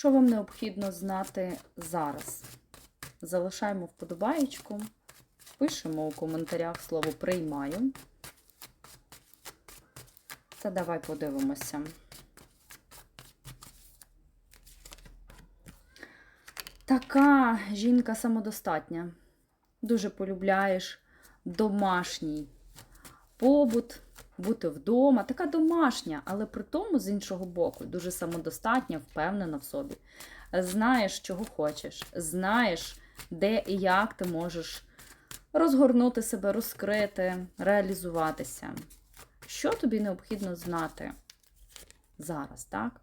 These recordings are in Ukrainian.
Що вам необхідно знати зараз? Залишаємо вподобаєчку, пишемо у коментарях слово приймаю. Та давай подивимося. Така жінка самодостатня. Дуже полюбляєш домашній побут, бути вдома. Така домашня, але при тому, з іншого боку, дуже самодостатня, впевнена в собі. Знаєш, чого хочеш, знаєш, де і як ти можеш розгорнути себе, розкрити, реалізуватися. Що тобі необхідно знати зараз, так?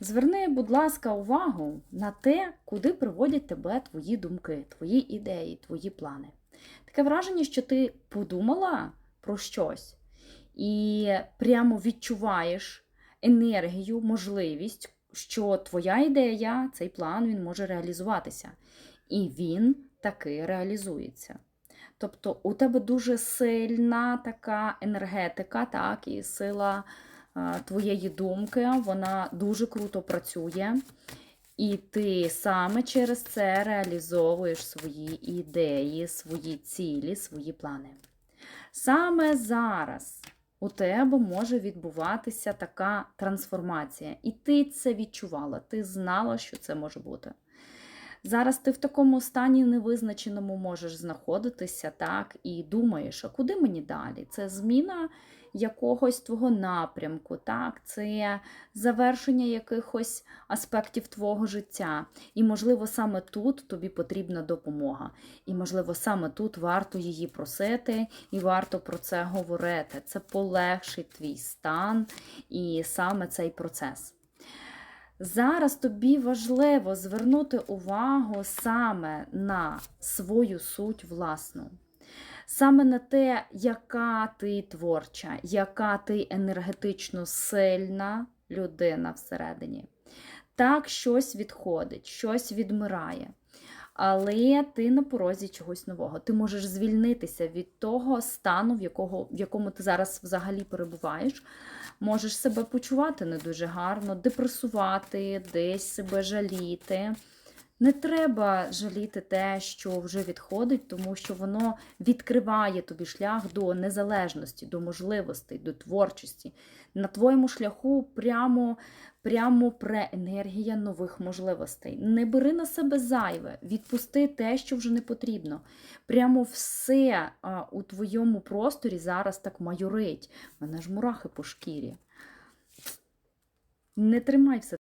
Зверни, будь ласка, увагу на те, куди приводять тебе твої думки, твої ідеї, твої плани. Таке враження, що ти подумала про щось і прямо відчуваєш енергію, можливість, що твоя ідея, цей план він може реалізуватися. І він таки реалізується. Тобто у тебе дуже сильна така енергетика, так, і сила е, твоєї думки, вона дуже круто працює. І ти саме через це реалізовуєш свої ідеї, свої цілі, свої плани. Саме зараз у тебе може відбуватися така трансформація. І ти це відчувала, ти знала, що це може бути. Зараз ти в такому стані невизначеному можеш знаходитися, так, і думаєш, а куди мені далі? Це зміна якогось твого напрямку, так, це завершення якихось аспектів твого життя. І, можливо, саме тут тобі потрібна допомога. І, можливо, саме тут варто її просити і варто про це говорити. Це полегшить твій стан і саме цей процес. Зараз тобі важливо звернути увагу саме на свою суть власну, саме на те, яка ти творча, яка ти енергетично сильна людина всередині. Так, щось відходить, щось відмирає. Але ти на порозі чогось нового. Ти можеш звільнитися від того стану, в, якого, в якому ти зараз взагалі перебуваєш. Можеш себе почувати не дуже гарно, депресувати, десь себе жаліти. Не треба жаліти те, що вже відходить, тому що воно відкриває тобі шлях до незалежності, до можливостей, до творчості. На твоєму шляху прямо, прямо пре енергія нових можливостей. Не бери на себе зайве, відпусти те, що вже не потрібно. Прямо все у твоєму просторі зараз так майорить. Мене ж мурахи по шкірі. Не тримай все